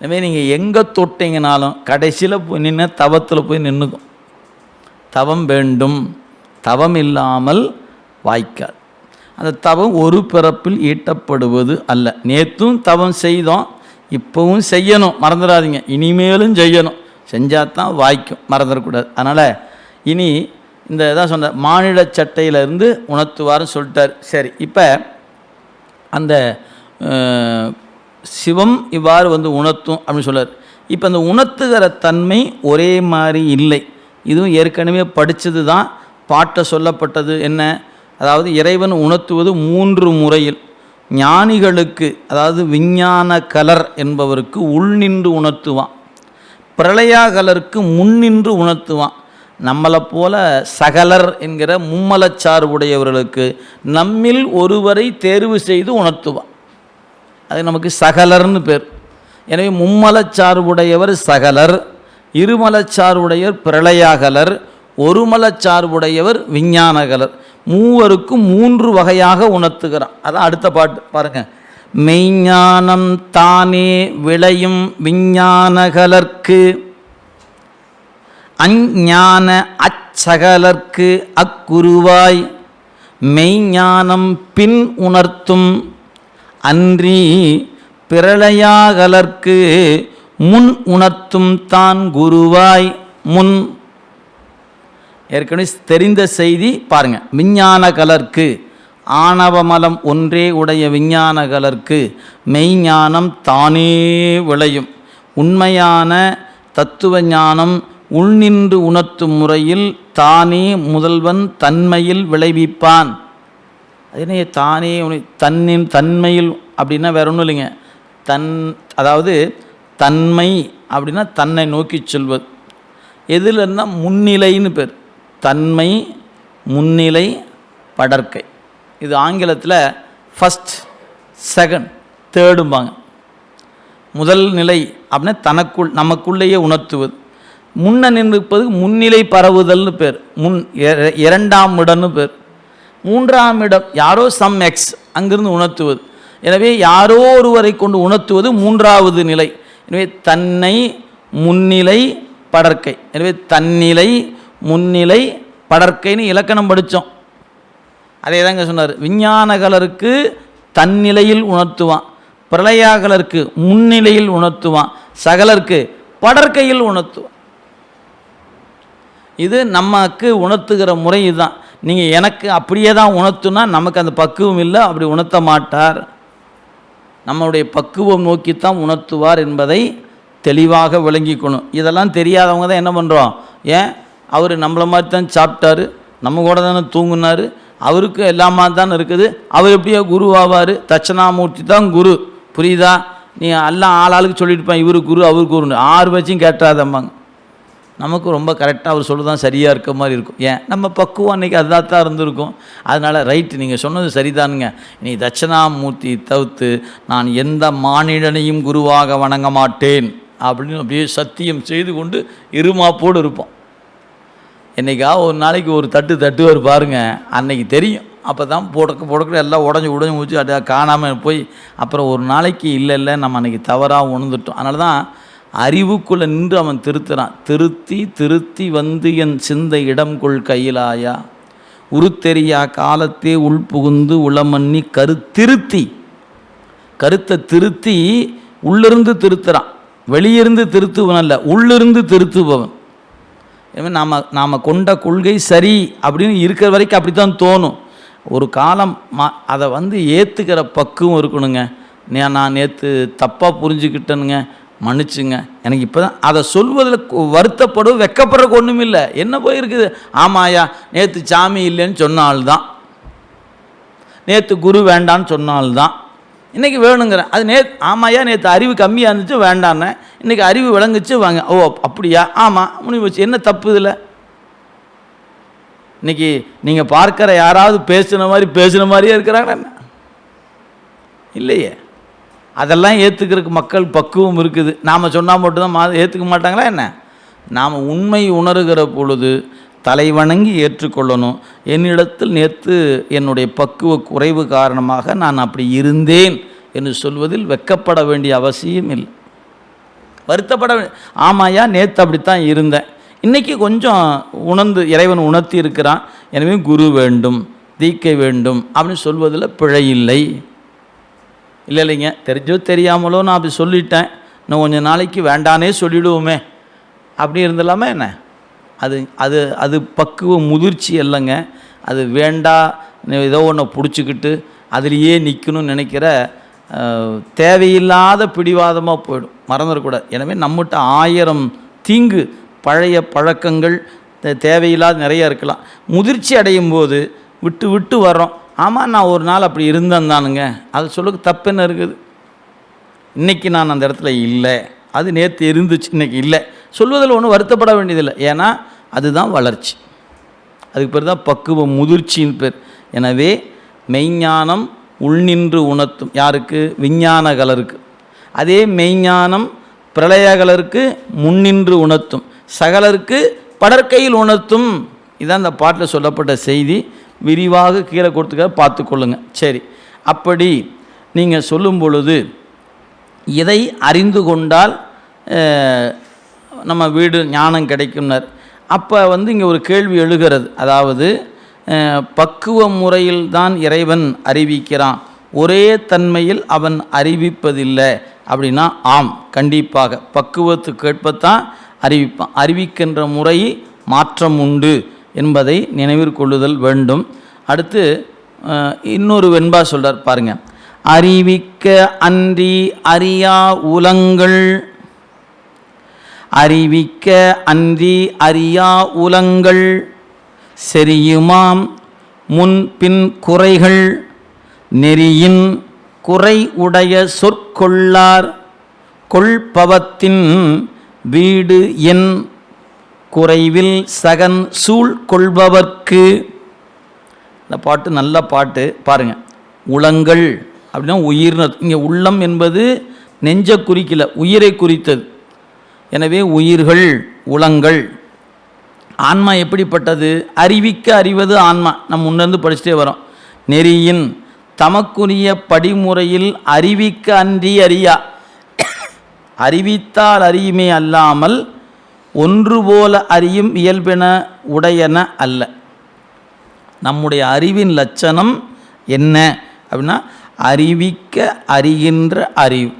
இனிமேல் நீங்கள் எங்கே தொட்டிங்கனாலும் கடைசியில் போய் நின்று தவத்தில் போய் நின்றுக்கும் தவம் வேண்டும். தவம் இல்லாமல் வாய்க்காது அந்த தவம் ஒரு பிறப்பில் ஈட்டப்படுவது அல்ல. நேற்றும் தவம் செய்தோம் இப்போவும் செய்யணும். மறந்துடாதீங்க. இனிமேலும் செய்யணும். செஞ்சால் தான் வாய்க்கும். மறந்துடக்கூடாது. அதனால் இனி இந்த இதான் சொன்ன மாநில சட்டையிலேருந்து உணர்த்துவார்னு சொல்லிட்டார். சரி இப்போ அந்த சிவம் இவ்வாறு வந்து உணர்த்தும் அப்படின்னு சொல்றார். இப்போ அந்த உணர்த்துகிற தன்மை ஒரே மாதிரி இல்லை. இதுவும் ஏற்கனவே படித்தது தான் பாட்டை சொல்லப்பட்டது என்ன? அதாவது இறைவன் உணர்த்துவது மூன்று முறையில். ஞானிகளுக்கு அதாவது விஞ்ஞான கலர் என்பவருக்கு உள்நின்று உணர்த்துவான். பிரளயாகலருக்கு முன்னின்று உணர்த்துவான். நம்மளை போல சகலர் என்கிற மும்மலச்சார் உடையவர்களுக்கு நம்மில் ஒருவரை தேர்வு செய்து உணர்த்துவான். அது நமக்கு சகலர்னு பேர். எனவே மும்மலச்சார்புடையவர் சகலர் இருமலச்சார்புடையவர் பிரளயாகலர் ஒருமலச்சார்புடையவர் விஞ்ஞானகலர். மூவருக்கும் மூன்று வகையாக உணர்த்துகிறான். அதான் அடுத்த பாட்டு பாருங்க. மெய்ஞானம் தானே விளையும் விஞ்ஞானகலர்க்கு அஞ்ஞான அச்சகலர்க்கு அக்குருவாய். மெய்ஞானம் பின் உணர்த்தும் அன்றி பிரளயாகலர்க்கு முன் உணர்த்தும் தான் குருவாய் முன். ஏற்கனவே தெரிந்த செய்தி பாருங்க. விஞ்ஞான கலர்க்கு ஆணவமலம் ஒன்றே உடைய விஞ்ஞான கலர்க்கு மெய்ஞானம் தானே விளையும். உண்மையான தத்துவ ஞானம் உள்நின்று உணர்த்தும் முறையில் தானே முதல்வன் தன்மையில் விளைவிப்பான். அதனே தானே உணி- தன்னின் தன்மையில் அப்படின்னா வேற ஒன்றும் இல்லைங்க. தன் அதாவது தன்மை அப்படின்னா தன்னை நோக்கி செல்வது. எதுலன்னா முன்னிலைன்னு பேர். தன்மை முன்னிலை படற்கை. இது ஆங்கிலத்தில் ஃபஸ்ட் செகண்ட் தேர்டும்பாங்க முதல் நிலை அப்படின்னா தனக்குள் நமக்குள்ளேயே உணர்த்துவது. முன்ன நின்றுப்பது முன்னிலை பரவுதல்னு பேர். முன் இரண்டாம் இடம்னு பேர். மூன்றாம் இடம் யாரோ சம் எக்ஸ் அங்கிருந்து உணர்த்துவது. எனவே யாரோ ஒருவரை கொண்டு உணர்த்துவது மூன்றாவது நிலை. எனவே தன்னை முன்னிலை படற்கை. எனவே தன்னிலை முன்னிலை படற்கைன்னு இலக்கணம் படித்தோம் அதே தாங்க சொன்னார். விஞ்ஞானகலருக்கு தன்னிலையில் உணர்த்துவான். பிரளயாகலருக்கு முன்னிலையில் உணர்த்துவான். சகலருக்கு படற்கையில் உணர்த்துவான். இது நமக்கு உணர்த்துகிற முறை இதுதான். நீங்கள் எனக்கு அப்படியே தான் உணர்த்துனா நமக்கு அந்த பக்குவம் இல்லை அப்படி உணர்த்த மாட்டார். நம்மளுடைய பக்குவம் நோக்கித்தான் உணர்த்துவார் என்பதை தெளிவாக விளங்கிக்கணும். இதெல்லாம் தெரியாதவங்க தான் என்ன பண்ணுறோம் ஏன்? அவர் நம்மளை மாதிரி தான் சாப்பிட்டாரு நம்ம கூட தானே தூங்குனார் அவருக்கு எல்லாமா தான் இருக்குது. அவர் எப்படியோ குரு ஆவார் தட்சணாமூர்த்தி தான் குரு. புரியுதா? நீ எல்லாம் ஆளாளுக்கு சொல்லிட்டு இவர் குரு அவர் குருன்னு ஆறு வச்சும் கேட்டாதம்பாங்க நமக்கு ரொம்ப கரெக்டாக அவர் சொல்லுதான் சரியாக இருக்க மாதிரி இருக்கும். ஏன்? நம்ம பக்குவம் அன்றைக்கி அதுதான் தான் இருந்திருக்கும். அதனால் ரைட்டு நீங்கள் சொன்னது சரிதானுங்க. நீ தட்சணாமூர்த்தி தவிர்த்து நான் எந்த மானிடனையும் குருவாக வணங்க மாட்டேன். அப்படின்னு அப்படியே சத்தியம் செய்து கொண்டு இருமாப்போடு இருப்போம். என்னைக்கா ஒரு நாளைக்கு ஒரு தட்டு தட்டுவார் பாருங்கள் அன்னைக்கு தெரியும். அப்போ தான் புடக்கு புடக்கு எல்லாம் உடஞ்சி உடஞ்சி ஊற்றி அப்படியே காணாமல் போய் அப்புறம் ஒரு நாளைக்கு இல்லை இல்லை நம்ம அன்றைக்கி தவறாக உணர்ந்துட்டோம். அதனால தான் அறிவுக்குள்ளே நின்று அவன் திருத்துறான். திருத்தி திருத்தி வந்து என் சிந்தை இடம் கொள் கையிலாயா? உருத்தெரியா காலத்தே உள்புகுந்து கரு கருத்திருத்தி கருத்தை திருத்தி உள்ளிருந்து திருத்துறான். வெளியிருந்து திருத்துவன் அல்ல உள்ளிருந்து திருத்துபவன். எனவே நாம் நாம் கொண்ட கொள்கை சரி அப்படின்னு இருக்கிற வரைக்கும் அப்படி தான் தோணும். ஒரு காலம் மா அதை வந்து ஏற்றுக்கிற பக்குவம் இருக்கணுங்க. நான் நேற்று தப்பாக புரிஞ்சுக்கிட்டேனுங்க. மன்னிச்சுங்க. எனக்கு இப்போ தான் அதை சொல்வதில் வருத்தப்படும் வெக்கப்படுறதுக்கு ஒன்றும் இல்லை என்ன போயிருக்குது? ஆமாயா நேற்று சாமி இல்லைன்னு சொன்ன ஆள் தான் நேற்று குரு வேண்டான்னு சொன்ன ஆள் தான் இன்றைக்கி வேணுங்கிறேன். அது நே ஆமாயா நேற்று அறிவு கம்மியாக இருந்துச்சு வேண்டான்னு இன்றைக்கி அறிவு விளங்குச்சு வாங்க. ஓ அப்படியா? ஆமாம் முடிவு வச்சு என்ன தப்பு இதில்? இன்றைக்கி நீங்கள் பார்க்குற யாராவது பேசுன மாதிரி பேசுன மாதிரியே இருக்கிறாங்களா இல்லையே. அதெல்லாம் ஏற்றுக்கிறதுக்கு மக்கள் பக்குவம் இருக்குது. நாம் சொன்னால் மட்டும்தான் மா ஏற்றுக்க மாட்டாங்களா என்ன? நாம் உண்மை உணர்கிற பொழுது தலைவணங்கி ஏற்றுக்கொள்ளணும். என்னிடத்தில் நேற்று என்னுடைய பக்குவ குறைவு காரணமாக நான் அப்படி இருந்தேன் என்று சொல்வதில் வெக்கப்பட வேண்டிய அவசியம் இல்லை. வருத்தப்பட வே- ஆமாய்யா நேற்று அப்படித்தான் இருந்தேன். இன்றைக்கி கொஞ்சம் உணர்ந்து இறைவன் உணர்த்தி இருக்கிறான் எனவே குரு வேண்டும் தீக்கை வேண்டும் அப்படின்னு சொல்வதில் பிழை இல்லை. இல்லை இல்லைங்க. தெரிஞ்சோ தெரியாமலோ நான் அப்படி சொல்லிட்டேன். இன்னும் கொஞ்சம் நாளைக்கு வேண்டானே சொல்லிடுவோமே. அப்படி இருந்தலாமா என்ன? அது அது அது பக்குவ முதிர்ச்சி இல்லைங்க அது வேண்டா ஏதோ ஒன்று பிடிச்சிக்கிட்டு அதுலேயே நிற்கணும்னு நினைக்கிற தேவையில்லாத பிடிவாதமாக போயிடும். மறந்துடக்கூடாது. எனவே நம்மகிட்ட ஆயிரம் தீங்கு பழைய பழக்கங்கள் தேவையில்லாத நிறைய இருக்கலாம். முதிர்ச்சி அடையும் போது விட்டு விட்டு வர்றோம். ஆமாம் நான் ஒரு நாள் அப்படி இருந்தேன் தானுங்க. அது சொல்லுக்கு தப்பு என்ன இருக்குது? இன்றைக்கி நான் அந்த இடத்துல இல்லை. அது நேற்று இருந்துச்சு இன்னைக்கு இல்லை. சொல்வதில் ஒன்றும் வருத்தப்பட வேண்டியதில்லை. ஏன்னா அதுதான் வளர்ச்சி. அதுக்கு பேர் தான் பக்குவம் முதிர்ச்சின்னு பேர். எனவே மெய்ஞானம் உள்நின்று உணர்த்தும். யாருக்கு? விஞ்ஞான கலருக்கு. அதே மெய்ஞானம் பிரளய கலருக்கு முன்னின்று உணர்த்தும். சகலருக்கு படற்கையில் உணர்த்தும். இதான் அந்த பாட்டில் சொல்லப்பட்ட செய்தி. விரிவாக கீழே கொடுத்துக்க பார்த்துக்கொள்ளுங்க. சரி. அப்படி நீங்கள் சொல்லும் பொழுது இதை அறிந்து கொண்டால் நம்ம வீடு ஞானம் கிடைக்கும்னர். அப்போ வந்து இங்கே ஒரு கேள்வி எழுகிறது. அதாவது பக்குவ முறையில் தான் இறைவன் அறிவிக்கிறான். ஒரே தன்மையில் அவன் அறிவிப்பதில்லை. அப்படின்னா ஆம் கண்டிப்பாக. பக்குவத்துக்கு கேட்பத்தான் அறிவிப்பான். அறிவிக்கின்ற முறை மாற்றம் உண்டு. என்பதை நினைவிற்கொள்ளுதல் வேண்டும். அடுத்து இன்னொரு வெண்பா சொல்றார் பாருங்க. அறிவிக்க அன்றி அறியா உலங்கள். அறிவிக்க அன்றி அறியா உலங்கள். செரியுமாம் முன் பின் குறைகள். நெறியின் குறை உடைய சொற்கொள்ளார். கொள்பவத்தின் வீடு என் குறைவில் சகன் சூழ் கொள்பவர்க்கு. இந்த பாட்டு நல்ல பாட்டு பாருங்க. உளங்கள் அப்படின்னா உயிர்னு இங்கே உள்ளம் என்பது நெஞ்ச குறிக்கல உயிரை குறித்தது. எனவே உயிர்கள் உளங்கள். ஆன்மா எப்படிப்பட்டது? அறிவிக்க அறிவது ஆன்மா. நம்ம முன்னேருந்து படிச்சுட்டே வரோம். நெறியின் தமக்குரிய படிமுறையில் அறிவிக்க அன்றி அறியா. அறிவித்தால் அறியுமே அல்லாமல் ஒன்று போல அறியும் இயல்பென உடையன அல்ல. நம்முடைய அறிவின் லட்சணம் என்ன? அப்படின்னா அறிவிக்க அறிகின்ற அறிவு.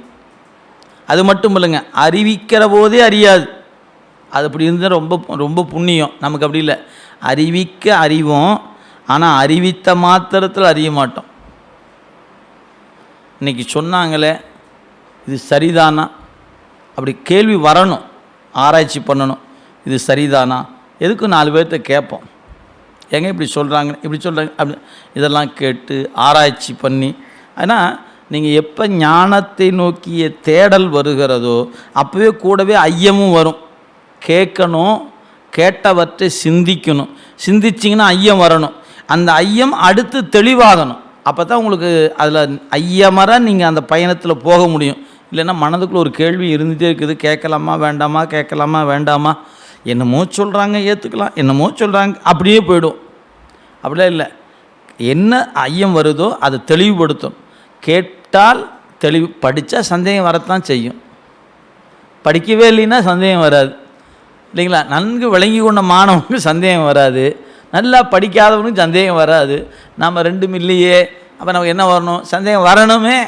அது மட்டும் இல்லைங்க அறிவிக்கிற போதே அறியாது. அது அப்படி இருந்தால் ரொம்ப ரொம்ப புண்ணியம். நமக்கு அப்படி இல்லை. அறிவிக்க அறிவோம் ஆனால் அறிவித்த மாத்திரத்தில் அறிய மாட்டோம். இன்றைக்கி சொன்னாங்களே இது சரிதானா? அப்படி கேள்வி வரணும். ஆராய்ச்சி பண்ணணும். இது சரிதானா? எதுக்கு நாலு பேர்த்த கேட்போம். ஏங்க இப்படி சொல்கிறாங்க இப்படி சொல்கிறாங்க அப்படி இதெல்லாம் கேட்டு ஆராய்ச்சி பண்ணி ஆனால் நீங்கள் எப்போ ஞானத்தை நோக்கிய தேடல் வருகிறதோ அப்போவே கூடவே ஐயமும் வரும். கேட்கணும் கேட்டவற்றை சிந்திக்கணும். சிந்திச்சிங்கன்னா ஐயம் வரணும். அந்த ஐயம் அடுத்து தெளிவாகணும். அப்போ தான் உங்களுக்கு அதில் ஐயமர நீங்கள் அந்த பயணத்தில் போக முடியும். இல்லைன்னா மனதுக்குள்ளே ஒரு கேள்வி இருந்துகிட்டே இருக்குது. கேட்கலாமா வேண்டாமா கேட்கலாமா வேண்டாமா? என்னமோ சொல்கிறாங்க ஏற்றுக்கலாம் என்னமோ சொல்கிறாங்க அப்படியே போயிடும். அப்படிலாம் இல்லை. என்ன ஐயம் வருதோ அதை தெளிவுபடுத்தும். கேட்டால் தெளிவு படித்தா சந்தேகம் வரத்தான் செய்யும். படிக்கவே இல்லைன்னா சந்தேகம் வராது. இல்லைங்களா? நன்கு விளங்கி கொண்ட மாணவனுக்கு சந்தேகம் வராது. நல்லா படிக்காதவனுக்கு சந்தேகம் வராது. நாம் ரெண்டும் இல்லையே. அப்போ நமக்கு என்ன வரணும்? சந்தேகம் வரணுமே.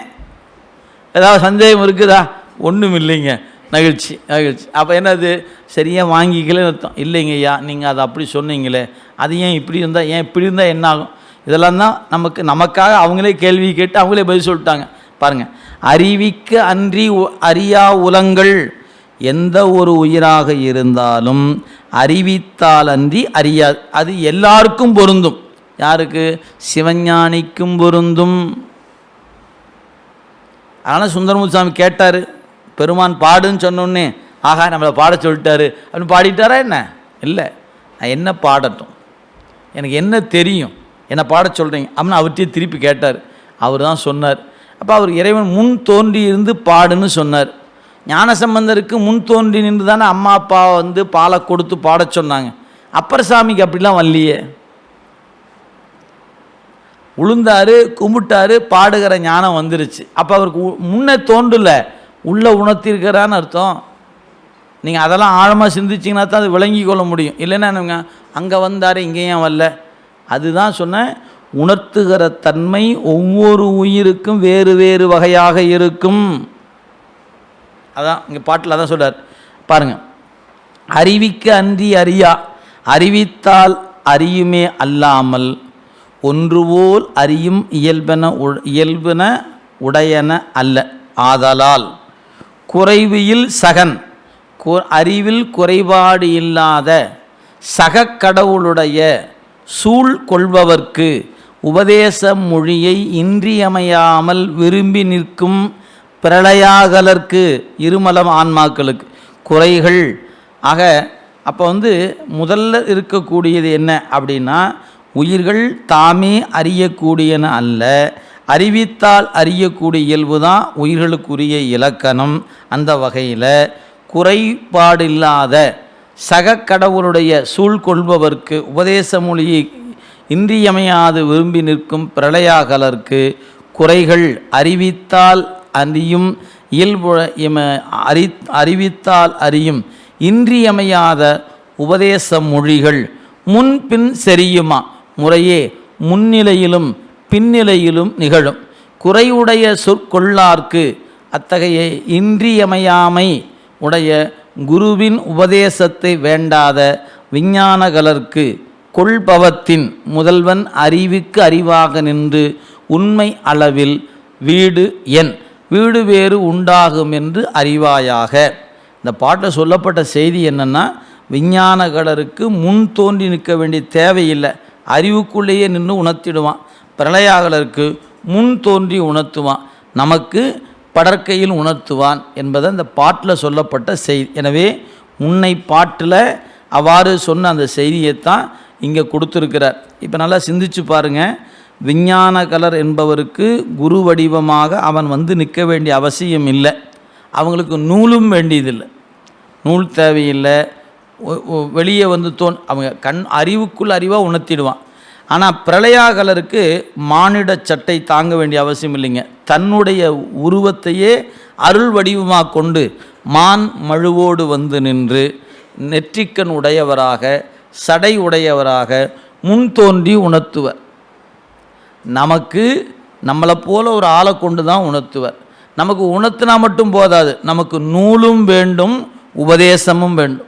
ஏதாவது சந்தேகம் இருக்குதா? ஒன்றும் இல்லைங்க. நகிழ்ச்சி மகிழ்ச்சி அப்போ என்னது? சரியாக வாங்கிக்கலன்னு அர்த்தம். இல்லைங்க ஐயா நீங்கள் அதை அப்படி சொன்னீங்களே. அது ஏன் இப்படி இருந்தால் ஏன் இப்படி இருந்தால் என்ன ஆகும்? இதெல்லாம் தான் நமக்கு நமக்காக அவங்களே கேள்வி கேட்டு அவங்களே பதில் சொல்லிட்டாங்க. பாருங்கள் அறிவிக்க அன்றி அறியா உலங்கள் எந்த ஒரு உயிராக இருந்தாலும் அறிவித்தால் அன்றி அறியாது அது எல்லாருக்கும் பொருந்தும். யாருக்கு? சிவஞானிக்கும் பொருந்தும். அதனால் சுந்தரமுசாமி கேட்டார் பெருமான் பாடுன்னு சொன்னோன்னே ஆகா நம்மளை பாட சொல்லிட்டாரு. அப்படின்னு பாடிட்டாரா என்ன? இல்லை. நான் என்ன பாடட்டும்? எனக்கு என்ன தெரியும்? என்னை பாட சொல்கிறீங்க அப்படின்னு அவர்கிட்டயே திருப்பி கேட்டார். அவர் தான் சொன்னார். அப்போ அவர் இறைவன் முன் தோன்றி இருந்து பாடுன்னு சொன்னார். ஞானசம்பந்தருக்கு முன் தோன்றி நின்று தானே அம்மா அப்பா வந்து பாலை கொடுத்து பாட சொன்னாங்க. அப்பர் சாமிக்கு அப்படிலாம் வரலையே. உளுந்தாரு கும்பிட்டாரு பாடுகிற ஞானம் வந்துருச்சு. அப்போ அவருக்கு முன்னே தோன்றல. உள்ளே உணர்த்திருக்கிறான்னு அர்த்தம். நீங்கள் அதெல்லாம் ஆழமாக சிந்திச்சிங்கன்னா தான் அது விளங்கி கொள்ள முடியும். இல்லைன்னா என்னங்க? அங்கே வந்தார் இங்கேயும் வரல. அதுதான் சொன்னேன். உணர்த்துகிற தன்மை ஒவ்வொரு உயிருக்கும் வேறு வேறு வகையாக இருக்கும். அதான் இங்கே பாட்டில் அதான் சொல்கிறார் பாருங்கள் அறிவிக்க அன்றி அறியா. அறிவித்தால் அறியுமே அல்லாமல் ஒன்றுபோல் அறியும் இயல்பென உ- இயல்பென உடையன அல்ல. ஆதலால் குறைவியில் சகன் கு- அறிவில் குறைபாடு இல்லாத சகக்கடவுளுடைய சூழ் கொள்பவர்க்கு உபதேச மொழியை இன்றியமையாமல் விரும்பி நிற்கும் பிரளயாகலர்க்கு இருமலம் ஆன்மாக்களுக்கு. குறைகள் ஆக அப்போ வந்து முதல்ல இருக்கக்கூடியது என்ன அப்படின்னா உயிர்கள் தாமே அறியக்கூடியன அல்ல. அறிவித்தால் அறியக்கூடிய இயல்பு தான் உயிர்களுக்குரிய இலக்கணம் அந்த வகையில். குறைபாடில்லாத சக கடவுளுடைய சூழ்கொள்பவர்க்கு உபதேச மொழியை இன்றியமையாது விரும்பி நிற்கும் பிரளயாகலர்க்கு குறைகள் அறிவித்தால் அறியும் இயல்பு இம- அறி அறிவித்தால் அறியும் இன்றியமையாத உபதேச மொழிகள் முன்பின் செரியுமா முறையே முன்னிலையிலும் பின்னிலையிலும் நிகழும். குறைவுடைய சொற்கொள்ளார்க்கு அத்தகைய இன்றியமையாமை உடைய குருவின் உபதேசத்தை வேண்டாத விஞ்ஞானகலர்க்கு கொள்பவத்தின் முதல்வன் அறிவுக்கு அறிவாக நின்று உண்மை அளவில் வீடு என். வீடு வேறு உண்டாகும் என்று அறிவாயாக. இந்த பாட்டில் சொல்லப்பட்ட செய்தி என்னென்னா விஞ்ஞானகலருக்கு முன் தோன்றி நிற்க வேண்டிய தேவையில்லை. அறிவுக்குள்ளேயே நின்று உணர்த்திடுவான். பிரளயாகலருக்கு முன் தோன்றி உணர்த்துவான். நமக்கு படற்கையில் உணர்த்துவான் என்பதை அந்த பாட்டில் சொல்லப்பட்ட செய்தி எனவே உன்னை பாட்டில் அவ்வாறு சொன்ன அந்த செய்தியைத்தான் இங்கே கொடுத்துருக்கிறார். இப்போ நல்லா சிந்திச்சு பாருங்கள் விஞ்ஞான கலர் என்பவருக்கு குரு வடிவமாக அவன் வந்து நிற்க வேண்டிய அவசியம் இல்லை. அவங்களுக்கு நூலும் வேண்டியதில்லை. நூல் தேவையில்லை. வெளியே வந்து தோன் அவங்க கண் அறிவுக்குள் அறிவாக உணர்த்திடுவான். ஆனால் பிரளயாகலருக்கு மானிட சட்டை தாங்க வேண்டிய அவசியம் இல்லைங்க. தன்னுடைய உருவத்தையே அருள் வடிவமாக கொண்டு மான் மழுவோடு வந்து நின்று நெற்றிக்கண் உடையவராக சடை உடையவராக முன் தோன்றி உணர்த்துவர். நமக்கு நம்மளை போல ஒரு ஆளை கொண்டு தான் உணர்த்துவர். நமக்கு உணர்த்தினா மட்டும் போதாது. நமக்கு நூலும் வேண்டும் உபதேசமும் வேண்டும்.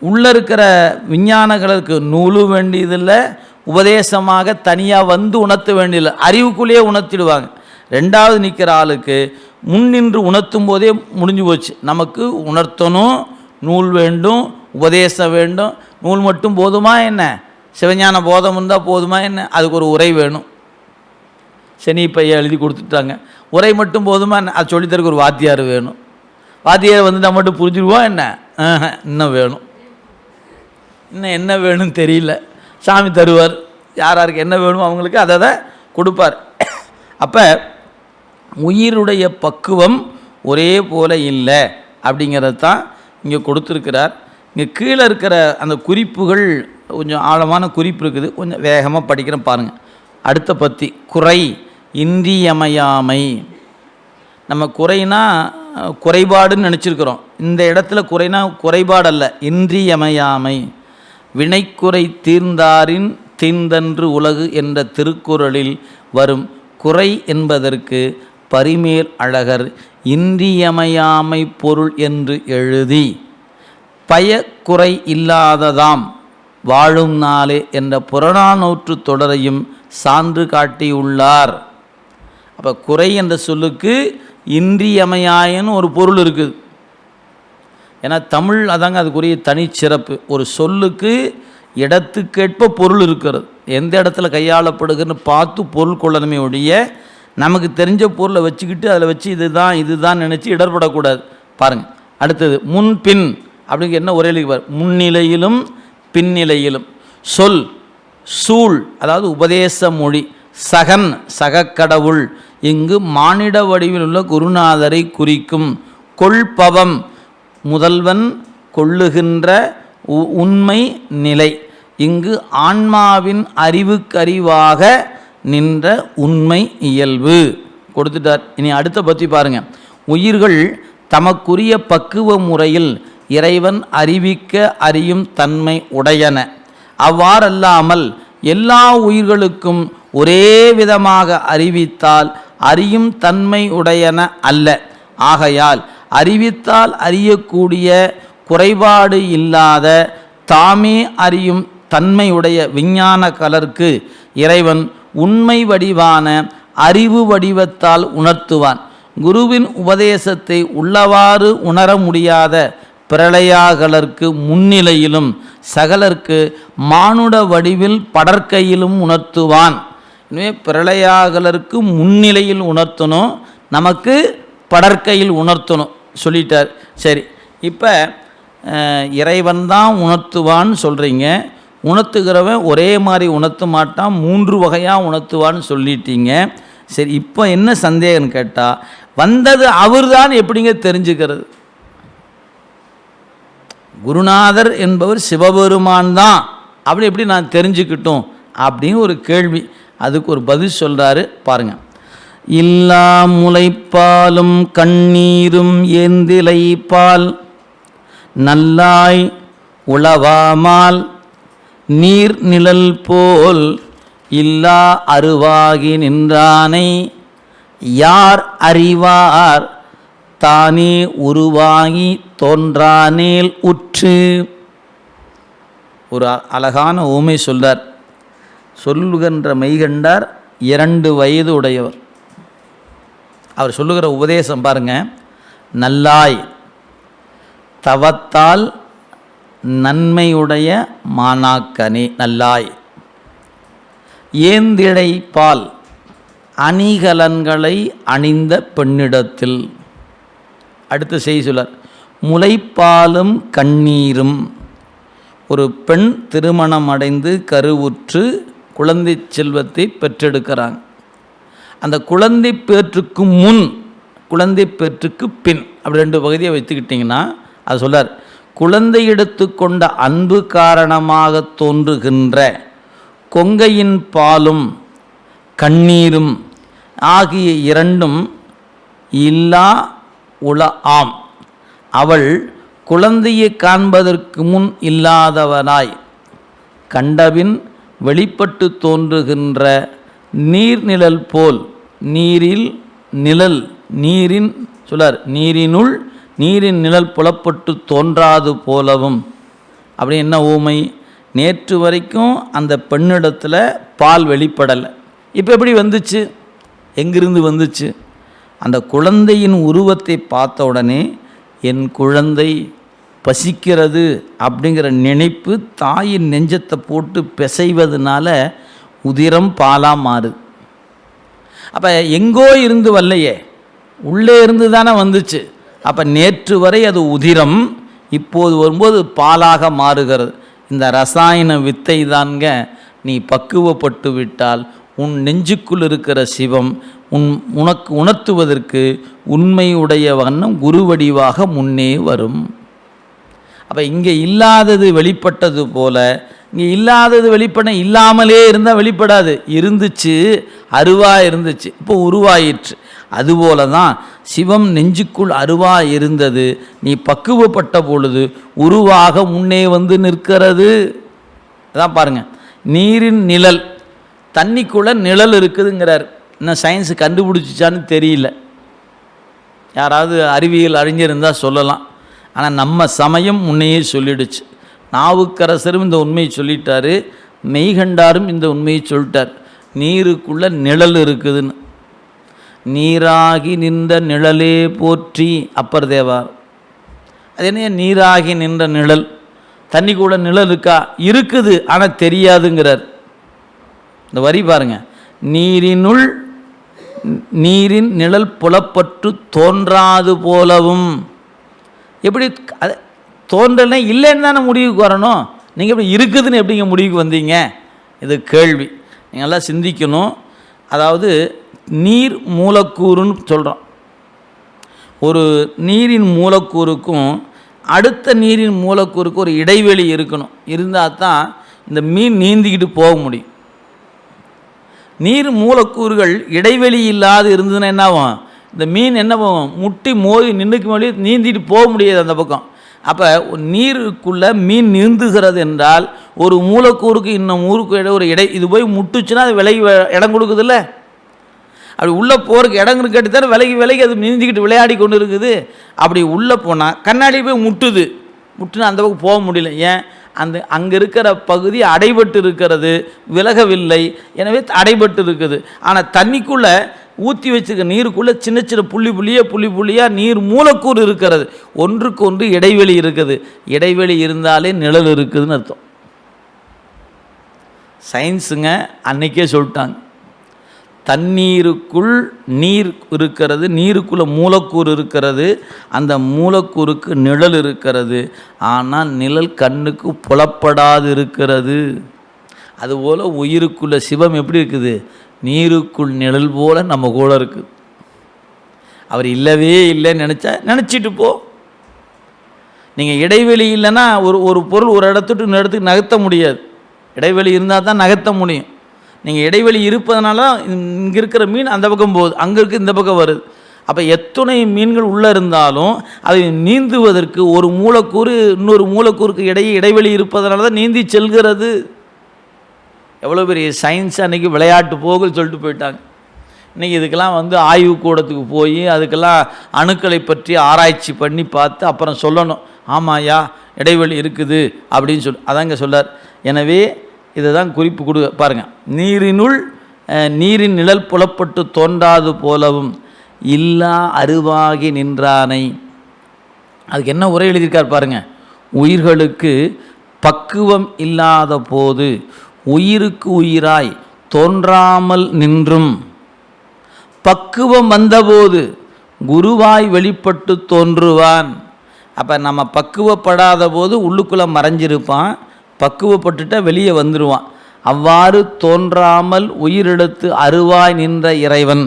உள்ளே இருக்கிற விஞ்ஞானங்களுக்கு நூலும் வேண்டியதில்லை உபதேசமாக தனியாக வந்து உணர்த்த வேண்டியதில்லை. அறிவுக்குள்ளேயே உணர்த்திடுவாங்க. ரெண்டாவது நிற்கிற ஆளுக்கு முன் நின்று உணர்த்தும் போதே முடிஞ்சு போச்சு. நமக்கு உணர்த்தணும் நூல் வேண்டும் உபதேசம் வேண்டும். நூல் மட்டும் போதுமா என்ன? சிவஞான போதம் இருந்தால் போதுமா என்ன? அதுக்கு ஒரு உரை வேணும். சனி பையன் எழுதி கொடுத்துட்டாங்க. உரை மட்டும் போதுமா என்ன? அது சொல்லித்தருக்கு ஒரு வாத்தியார் வேணும். வாத்தியார் வந்து நம்ம மட்டும் புரிஞ்சுருவோம் என்ன இன்னும் வேணும். இன்னும் என்ன வேணும்னு தெரியல. சாமி தருவார். யார் யாருக்கு என்ன வேணுமோ அவங்களுக்கு அதை அதை கொடுப்பார். அப்போ உயிருடைய பக்குவம் ஒரே போல இல்லை அப்படிங்கிறது தான் இங்கே கொடுத்துருக்கிறார். இங்கே கீழே இருக்கிற அந்த குறிப்புகள் கொஞ்சம் ஆழமான குறிப்பு இருக்குது. கொஞ்சம் வேகமாக படிக்கிறேன் பாருங்கள் அடுத்த பற்றி குறை இன்றியமையாமை. நம்ம குறைனா குறைபாடுன்னு நினச்சிருக்கிறோம். இந்த இடத்துல குறைனா குறைபாடல்ல இன்றியமையாமை. வினைக்குறை தீர்ந்தாரின் தீந்தன்று உலகு என்ற திருக்குறளில் வரும் குறை என்பதற்கு பரிமேல் அழகர் இன்றியமையாமை பொருள் என்று எழுதி பயக்குறை இல்லாததாம் வாழும் நாளே என்ற புறநானூற்று தொடரையும் சான்று காட்டியுள்ளார். அப்போ குறை என்ற சொல்லுக்கு இன்றியமையாயின்னு ஒரு பொருள் இருக்குது. ஏன்னா தமிழ் அதாங்க அதுக்குரிய தனிச்சிறப்பு ஒரு சொல்லுக்கு இடத்துக்கேற்ப பொருள் இருக்கிறது. எந்த இடத்துல கையாளப்படுகிறன்னு பார்த்து பொருள் கொள்ளணுமே ஒழிய நமக்கு தெரிஞ்ச பொருளை வச்சுக்கிட்டு அதில் வச்சு இதுதான் இதுதான் நினச்சி இடர்படக்கூடாது. பாருங்கள் அடுத்தது முன் பின் அப்படிங்கிற என்ன ஒரே பாரு. முன்னிலையிலும் பின்னிலையிலும். சொல் சூழ் அதாவது உபதேச மொழி. சகன் சகக்கடவுள். இங்கு மானிட வடிவில் உள்ள குருநாதரை குறிக்கும் கொள்பவம். முதல்வன் கொள்ளுகின்ற உ- உண்மை நிலை. இங்கு ஆன்மாவின் அறிவுக்கறிவாக நின்ற உண்மை இயல்பு. கொடுத்துட்டார். இனி அடுத்த பற்றி பாருங்கள் உயிர்கள் தமக்குரிய பக்குவ முறையில் இறைவன் அறிவிக்க அறியும் தன்மை உடையன. அவ்வாறல்லாமல் எல்லா உயிர்களுக்கும் ஒரே விதமாக அறிவித்தால் அறியும் தன்மை உடையன அல்ல. ஆகையால் அறிவித்தால் அறியக்கூடிய குறைபாடு இல்லாத தாமே அறியும் தன்மையுடைய விஞ்ஞான கலர்க்கு இறைவன் உண்மை வடிவான அறிவு வடிவத்தால் உணர்த்துவான். குருவின் உபதேசத்தை உள்ளவாறு உணர முடியாத பிரளயாகலர்க்கு முன்னிலையிலும் சகலர்க்கு மானுட வடிவில் படற்கையிலும் உணர்த்துவான். எனவே பிரளயாகலருக்கு முன்னிலையில் உணர்த்தணும் நமக்கு படற்கையில் உணர்த்தணும். சொல்லிட்டார். சரி இப்போ இறைவன் தான் உணர்த்துவான்னு சொல்கிறீங்க உணர்த்துகிறவன் ஒரே மாதிரி உணர்த்த மாட்டான். மூன்று வகையாக உணர்த்துவான்னு சொல்லிட்டீங்க. சரி இப்போ என்ன சந்தேகம்னு கேட்டால் வந்தது அவர் தான் எப்படிங்க தெரிஞ்சுக்கிறது? குருநாதர் என்பவர் சிவபெருமான் தான். அப்படி எப்படி நான் தெரிஞ்சுக்கிட்டோம்? அப்படின்னு ஒரு கேள்வி. அதுக்கு ஒரு பதில் சொல்கிறாரு பாருங்கள் இல்லா முளைப்பாலும் கண்ணீரும் ஏந்திலைப்பால் நல்லாய் உளவாமால் நீர் நிழல் போல் இல்லா அருவாகி நின்றானை யார் அறிவார் தானே உருவாகி தோன்றானேல் உற்று. ஒரு அ- அழகான ஊமை சொல்றார். சொல்லுகின்ற மெய்கண்டார் இரண்டு வயது உடையவர். அவர் சொல்லுகிற உபதேசம் பாருங்க. நல்லாய் தவத்தால் நன்மையுடைய மாணாக்கனே நல்லாய். ஏந்திழைப்பால் அணிகலன்களை அணிந்த பெண்ணிடத்தில். அடுத்து செய்தி சொல்லார் முளைப்பாலும் கண்ணீரும். ஒரு பெண் திருமணம் அடைந்து கருவுற்று குழந்தை செல்வத்தை பெற்றெடுக்கிறாங்க அந்த குழந்தை பேற்றுக்கு முன் குழந்தை பேற்றுக்கு பின் அப்படி ரெண்டு பகுதியை வச்சுக்கிட்டிங்கன்னா அது சொல்லார் குழந்தை எடுத்துக்கொண்ட அன்பு காரணமாக தோன்றுகின்ற கொங்கையின் பாலும் கண்ணீரும் ஆகிய இரண்டும் இல்லா உல ஆம். அவள் குழந்தையை காண்பதற்கு முன் இல்லாதவனாய் கண்டபின் வெளிப்பட்டு தோன்றுகின்ற நீர்நிழல் போல் நீரில் நிழல் நீரின் சொல்லார் நீரினுள் நீரின் நிழல் புலப்பட்டு தோன்றாது போலவும். அப்படி என்ன ஊமை? நேற்று வரைக்கும் அந்த பெண்ணிடத்தில் பால் வெளிப்படலை. இப்போ எப்படி வந்துச்சு? எங்கிருந்து வந்துச்சு? அந்த குழந்தையின் உருவத்தை பார்த்த உடனே என் குழந்தை பசிக்கிறது அப்படிங்கிற நினைப்பு தாயின் நெஞ்சத்தை போட்டு பிசைவதனால உதிரம் பாலாக மாறு. அப்போ எங்கோ இருந்து வரலையே உள்ளே இருந்து தானே வந்துச்சு. அப்போ நேற்று வரை அது உதிரம் இப்போது வரும்போது பாலாக மாறுகிறது. இந்த ரசாயன வித்தை தான்ங்க நீ பக்குவப்பட்டு விட்டால் உன் நெஞ்சுக்குள் இருக்கிற சிவம் உன் உனக்கு உணர்த்துவதற்கு உண்மையுடைய வண்ணம் குருவடிவாக முன்னே வரும். அப்போ இங்கே இல்லாதது வெளிப்பட்டது போல இங்கே இல்லாதது வெளிப்பட இல்லாமலே இருந்தால் வெளிப்படாது. இருந்துச்சு அருவாக இருந்துச்சு. இப்போ உருவாயிற்று. அதுபோல தான் சிவம் நெஞ்சுக்குள் அருவாக இருந்தது. நீ பக்குவப்பட்ட பொழுது உருவாக முன்னே வந்து நிற்கிறது. அதான் பாருங்கள் நீரின் நிழல். தண்ணிக்குள்ளே நிழல் இருக்குதுங்கிறார். இன்னும் சயின்ஸ் கண்டுபிடிச்சிச்சான்னு தெரியல. யாராவது அறிவியல் அறிஞர் இருந்தால் சொல்லலாம். ஆனால் நம்ம சமயம் முன்னையே சொல்லிடுச்சு. நாவுக்கரசரும் இந்த உண்மையை சொல்லிட்டாரு மெய்கண்டாரும் இந்த உண்மையை சொல்லிட்டார். நீருக்குள்ள நிழல் இருக்குதுன்னு. நீராகி நின்ற நிழலே போற்றி அப்பர் தேவார் அது என்ன நீராகி நின்ற நிழல். தண்ணிக்குள்ள நிழல் இருக்கா? இருக்குது ஆனால் தெரியாதுங்கிறார். இந்த வரி பாருங்க. நீரினுள் நீரின் நிழல் புலப்பட்டு தோன்றாது போலவும். எப்படி தோன்றலே இல்லைன்னு தானே முடிவுக்கு வரணும்? நீங்கள் எப்படி இருக்குதுன்னு எப்படிங்க முடிவுக்கு வந்தீங்க? இது கேள்வி. நீங்கள் நல்லா சிந்திக்கணும். அதாவது நீர் மூலக்கூறுன்னு சொல்கிறோம் ஒரு நீரின் மூலக்கூறுக்கும் அடுத்த நீரின் மூலக்கூறுக்கும் ஒரு இடைவெளி இருக்கணும். இருந்தால் தான் இந்த மீன் நீந்திக்கிட்டு போக முடியும். நீர் மூலக்கூறுகள் இடைவெளி இல்லாது இருந்ததுன்னா என்ன ஆகும்? இந்த மீன் என்ன போகும் முட்டி மோதி நின்றுக்கு மொழி நீந்திட்டு போக முடியாது அந்த பக்கம். அப்போ நீருக்குள்ளே மீன் நீந்துகிறது என்றால் ஒரு மூலக்கூறுக்கு இன்னும் ஊருக்கு இட ஒரு இடை இது போய் முட்டுச்சுன்னா அது விலகி வ- இடம் கொடுக்குதுல்ல? அப்படி உள்ளே போகிறக்கு இடம் கேட்டு தானே விலகி விலகி அது நீந்திக்கிட்டு விளையாடி கொண்டு இருக்குது. அப்படி உள்ளே போனால் கண்ணாடி போய் முட்டுது. முட்டுனா அந்த பக்கம் போக முடியல. ஏன்? அந்த அங்கே இருக்கிற பகுதி அடைபட்டு இருக்கிறது விலகவில்லை. எனவே அடைபட்டு இருக்குது. ஆனால் தண்ணிக்குள்ளே ஊற்றி வச்சிருக்க நீருக்குள்ளே சின்ன சின்ன புள்ளி புள்ளியாக புள்ளி புள்ளியாக நீர் மூலக்கூறு இருக்கிறது. ஒன்றுக்கு ஒன்று இடைவெளி இருக்குது. இடைவெளி இருந்தாலே நிழல் இருக்குதுன்னு அர்த்தம். சயின்ஸுங்க அன்னைக்கே சொல்லிட்டாங்க. தண்ணீருக்குள் நீர் இருக்கிறது நீருக்குள்ளே மூலக்கூறு இருக்கிறது அந்த மூலக்கூறுக்கு நிழல் இருக்கிறது. ஆனால் நிழல் கண்ணுக்கு புலப்படாது இருக்கிறது. அதுபோல் உயிருக்குள்ளே சிவம் எப்படி இருக்குது? நீருக்குள் நிழல் போல் நம்ம கூட இருக்குது அவர் இல்லவே இல்லைன்னு நினச்சா நினச்சிட்டு போ. நீங்கள் இடைவெளி இல்லைன்னா ஒரு ஒரு பொருள் ஒரு இடத்துட்டு இன்னொரு இடத்துக்கு நகர்த்த முடியாது. இடைவெளி இருந்தால் தான் நகர்த்த முடியும். நீங்கள் இடைவெளி இருப்பதனால இங்கே இருக்கிற மீன் அந்த பக்கம் போகுது அங்கே இருக்குது இந்த பக்கம் வருது. அப்போ எத்தனை மீன்கள் உள்ளே இருந்தாலும் அதை நீந்துவதற்கு ஒரு மூலக்கூறு இன்னொரு மூலக்கூறுக்கு இடையே இடைவெளி இருப்பதனால தான் நீந்தி செல்கிறது. எவ்வளோ பெரிய சயின்ஸ் அன்றைக்கி விளையாட்டு போகுன்னு சொல்லிட்டு போயிட்டாங்க. இன்றைக்கி இதுக்கெல்லாம் வந்து ஆய்வு கூடத்துக்கு போய் அதுக்கெல்லாம் அணுக்களை பற்றி ஆராய்ச்சி பண்ணி பார்த்து அப்புறம் சொல்லணும். ஆமாயா இடைவெளி இருக்குது அப்படின்னு சொல்லி அதாங்க சொல்லார். எனவே இதை தான் குறிப்பு கொடு பாருங்கள் நீரினுள் நீரின் நிழல் புலப்பட்டு தோன்றாது போலவும் இல்லா அருவாகி நின்றானை. அதுக்கு என்ன உரை எழுதியிருக்கார் பாருங்கள் உயிர்களுக்கு பக்குவம் இல்லாத போது உயிருக்கு உயிராய் தோன்றாமல் நின்றும். பக்குவம் வந்தபோது குருவாய் வெளிப்பட்டு தோன்றுவான். அப்போ நம்ம பக்குவப்படாத போது உள்ளுக்குள்ளே மறைஞ்சிருப்பான். பக்குவப்பட்டுட்டால் வெளியே வந்துடுவான் அவ்வாறு தோன்றாமல் உயிரெடுத்து அருவாய் நின்ற இறைவன்.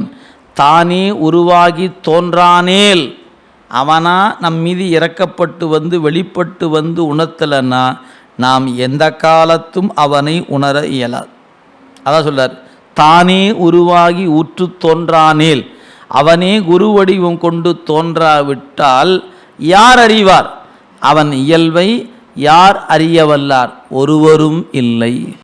தானே உருவாகி தோன்றானேல். அவனா நம் மீது இறக்கப்பட்டு வந்து வெளிப்பட்டு வந்து உணர்த்தலைன்னா நாம் எந்த காலத்தும் அவனை உணர இயலாது. அதான் சொல்றார் தானே உருவாகி ஊற்று தோன்றானேல் அவனே குரு வடிவம் கொண்டு தோன்றாவிட்டால் யார் அறிவார்? அவன் இயல்பை யார் அறியவல்லார்? ஒருவரும் இல்லை.